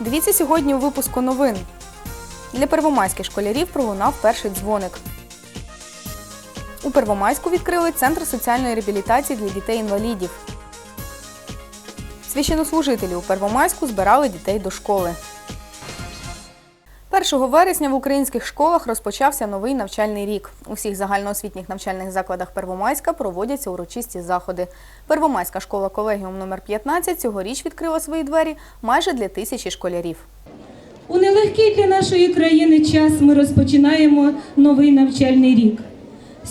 Дивіться сьогодні у випуску новин. Для первомайських школярів пролунав перший дзвоник. У Первомайську відкрили центр соціальної реабілітації для дітей-інвалідів. Священнослужителі у Первомайську збирали дітей до школи. 1 вересня в українських школах розпочався новий навчальний рік. У всіх загальноосвітніх навчальних закладах Первомайська проводяться урочисті заходи. Первомайська школа колегіум номер 15 цьогоріч відкрила свої двері майже для тисячі школярів. У нелегкий для нашої країни час ми розпочинаємо новий навчальний рік.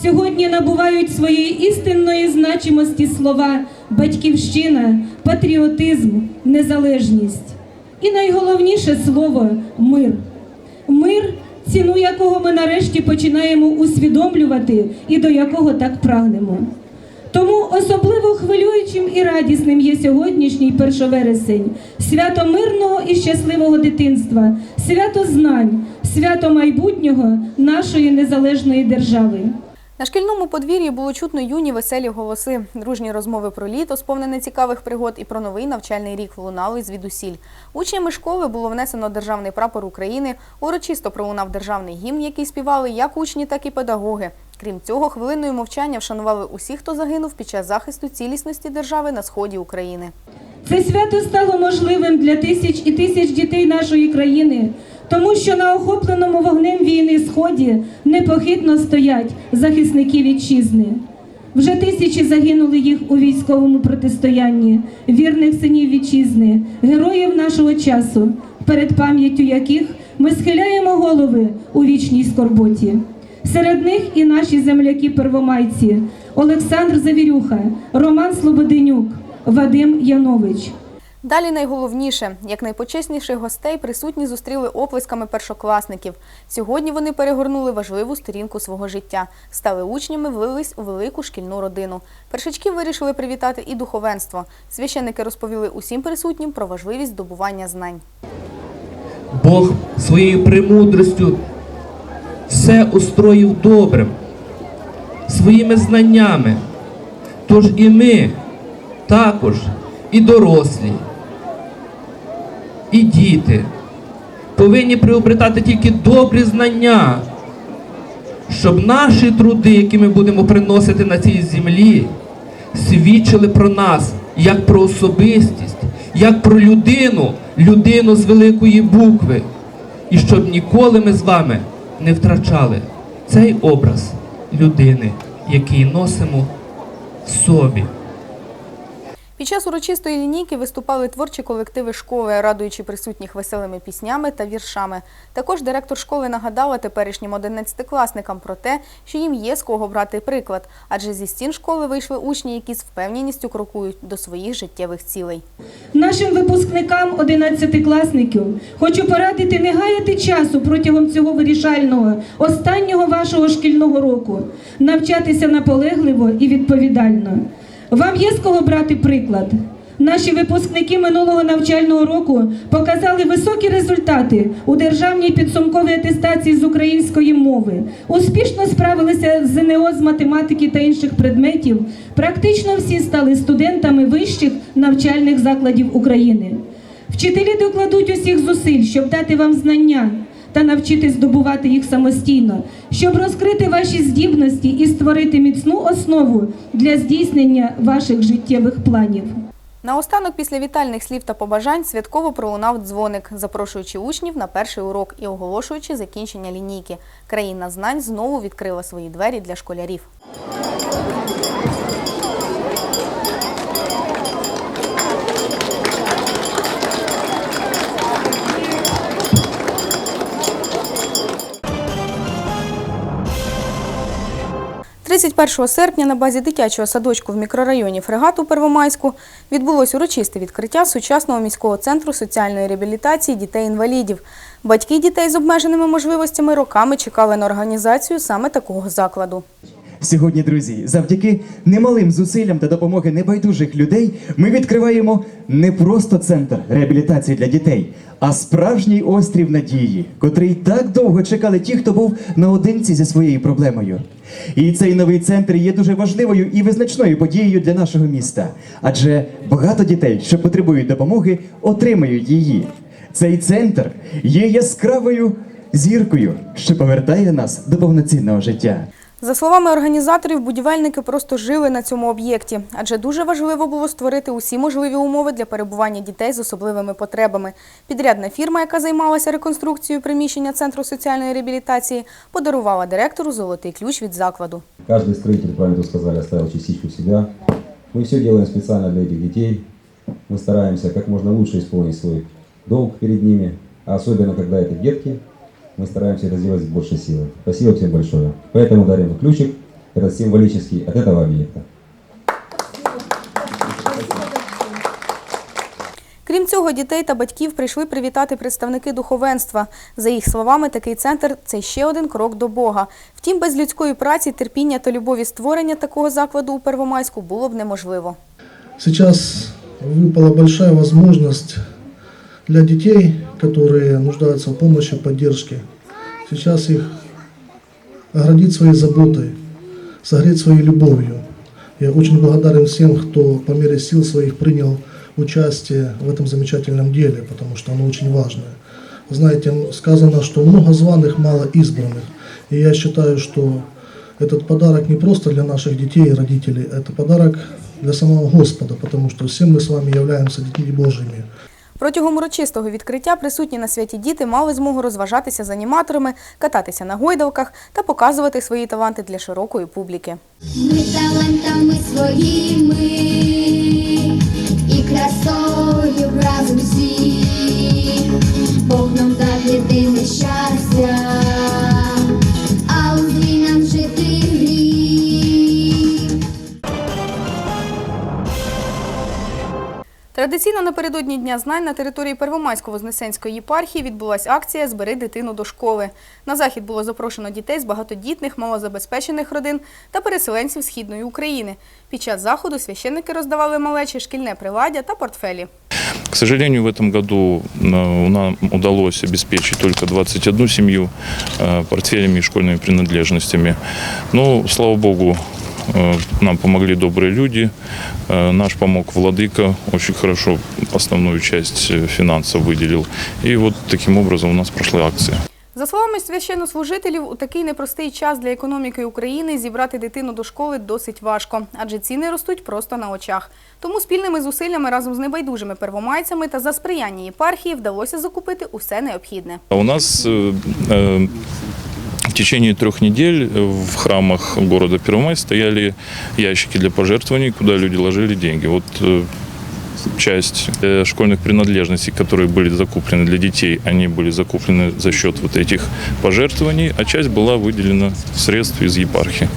Сьогодні набувають своєї істинної значимості слова батьківщина, патріотизм, незалежність. І найголовніше слово мир. Мир, ціну якого ми нарешті починаємо усвідомлювати і до якого так прагнемо. Тому особливо хвилюючим і радісним є сьогоднішній першовересень, свято мирного і щасливого дитинства, свято знань, свято майбутнього нашої незалежної держави. На шкільному подвір'ї було чутно юні веселі голоси. Дружні розмови про літо, сповнене цікавих пригод, і про новий навчальний рік лунали звідусіль. Учнями школи було внесено державний прапор України. Урочисто пролунав державний гімн, який співали як учні, так і педагоги. Крім цього, хвилиною мовчання вшанували усіх, хто загинув під час захисту цілісності держави на сході України. Це свято стало можливим для тисяч і тисяч дітей нашої країни, тому що на охопленому вогнем війни сході непохитно стоять захисники вітчизни. Вже тисячі загинули їх у військовому протистоянні, вірних синів вітчизни, героїв нашого часу, перед пам'яттю яких ми схиляємо голови у вічній скорботі. Серед них і наші земляки-первомайці Олександр Завірюха, Роман Слободенюк, Вадим Янович. Далі найголовніше, як найпочесніших гостей присутні зустріли оплесками першокласників. Сьогодні вони перегорнули важливу сторінку свого життя, стали учнями, влились у велику шкільну родину. Першачки вирішили привітати і духовенство. Священники розповіли усім присутнім про важливість здобування знань. Бог своєю премудростю все устроїв добрим, своїми знаннями. Тож і ми також, і дорослі, і діти повинні приобретати тільки добрі знання, щоб наші труди, які ми будемо приносити на цій землі, свідчили про нас як про особистість, як про людину, людину з великої букви. І щоб ніколи ми з вами не втрачали цей образ людини, який носимо в собі. Під час урочистої лінійки виступали творчі колективи школи, радуючи присутніх веселими піснями та віршами. Також директор школи нагадала теперішнім 11-класникам про те, що їм є з кого брати приклад, адже зі стін школи вийшли учні, які з впевненістю крокують до своїх життєвих цілей. Нашим випускникам 11-класників хочу порадити не гаяти часу протягом цього вирішального, останнього вашого шкільного року, навчатися наполегливо і відповідально. Вам є з кого брати приклад. Наші випускники минулого навчального року показали високі результати у державній підсумковій атестації з української мови. Успішно справилися з ЗНО з математики та інших предметів. Практично всі стали студентами вищих навчальних закладів України. Вчителі докладуть усіх зусиль, щоб дати вам знання та навчити здобувати їх самостійно, щоб розкрити ваші здібності і створити міцну основу для здійснення ваших життєвих планів. Наостанок, після вітальних слів та побажань, святково пролунав дзвоник, запрошуючи учнів на перший урок і оголошуючи закінчення лінійки. Країна знань знову відкрила свої двері для школярів. – 31 серпня на базі дитячого садочку в мікрорайоні Фрегат у Первомайську відбулось урочисте відкриття сучасного міського центру соціальної реабілітації дітей-інвалідів. Батьки дітей з обмеженими можливостями роками чекали на організацію саме такого закладу. Сьогодні, друзі, завдяки немалим зусиллям та допомоги небайдужих людей ми відкриваємо не просто центр реабілітації для дітей, а справжній острів надії, котрий так довго чекали ті, хто був наодинці зі своєю проблемою. І цей новий центр є дуже важливою і визначною подією для нашого міста, адже багато дітей, що потребують допомоги, отримають її. Цей центр є яскравою зіркою, що повертає нас до повноцінного життя. За словами організаторів, будівельники просто жили на цьому об'єкті, адже дуже важливо було створити усі можливі умови для перебування дітей з особливими потребами. Підрядна фірма, яка займалася реконструкцією приміщення центру соціальної реабілітації, подарувала директору золотий ключ від закладу. Каждый строитель, правильно тут сказали, оставил частичку себя. Мы все делаем специально для этих детей. Мы стараемся как можно лучше исполнить свой долг перед ними. А особенно, когда это детки, мы стараемся это сделать с большей силой. Спасибо всем большое. Поэтому дарим ключик, этот символический, от этого объекта. Крім цього, дітей та батьків прийшли привітати представники духовенства. За їх словами, такий центр це ще один крок до Бога. Втім, без людської праці, терпіння та любові створення такого закладу у Первомайську було б неможливо. Сейчас выпала большая возможность для детей, которые нуждаются в помощи, поддержке. Сейчас их оградить своей заботой, согреть своей любовью. Я очень благодарен всем, кто по мере сил своих принял участие в этом замечательном деле, потому что оно очень важное. Знаете, сказано, что много званых, мало избранных. И я считаю, что этот подарок не просто для наших детей и родителей, это подарок для самого Господа, потому что все мы с вами являемся детьми Божьими. Протягом урочистого відкриття присутні на святі діти мали змогу розважатися з аніматорами, кататися на гойдалках та показувати свої таланти для широкої публіки. Ми талантами своїми і красою разом всі, Традиційно напередодні Дня знань на території Первомайсько-Вознесенської єпархії відбулася акція Збери дитину до школи. На захід було запрошено дітей з багатодітних, малозабезпечених родин та переселенців Східної України. Під час заходу священники роздавали малечі шкільне приладдя та портфелі. К сожалению, в этом году э, нам удалось обеспечить только 21 семью э, портфелями и школьными принадлежностями. Но, слава богу, э, нам помогли добрые люди. Э, Наш помог владыка, очень хорошо основную часть э, финансов выделил. И вот таким образом у нас прошла акция. За словами священнослужителів, у такий непростий час для економіки України зібрати дитину до школи досить важко, адже ціни ростуть просто на очах. Тому спільними зусиллями разом з небайдужими первомайцями та за сприяння єпархії вдалося закупити усе необхідне. А У нас э, э, в течение трех недель в храмах города Первомай стояли ящики для пожертвований, куда люди ложили деньги. Вот э, часть э, школьных принадлежностей, которые были закуплены для детей, они были закуплены за счет вот этих пожертвований, а часть была выделена средств из епархии.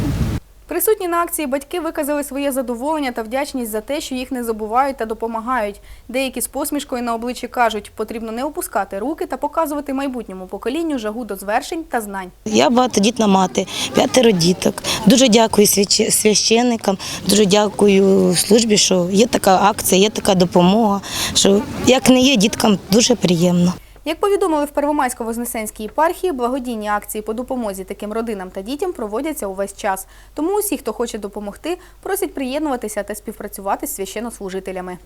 Присутні на акції батьки виказали своє задоволення та вдячність за те, що їх не забувають та допомагають. Деякі з посмішкою на обличчі кажуть, потрібно не опускати руки та показувати майбутньому поколінню жагу до звершень та знань. Я багатодітна мати, п'ятеро діток. Дуже дякую свящ- священникам, дуже дякую службі, що є така акція, є така допомога. Що як не є, діткам дуже приємно. Як повідомили в Первомайсько-Вознесенській єпархії, благодійні акції по допомозі таким родинам та дітям проводяться увесь час. Тому усі, хто хоче допомогти, просять приєднуватися та співпрацювати з священнослужителями.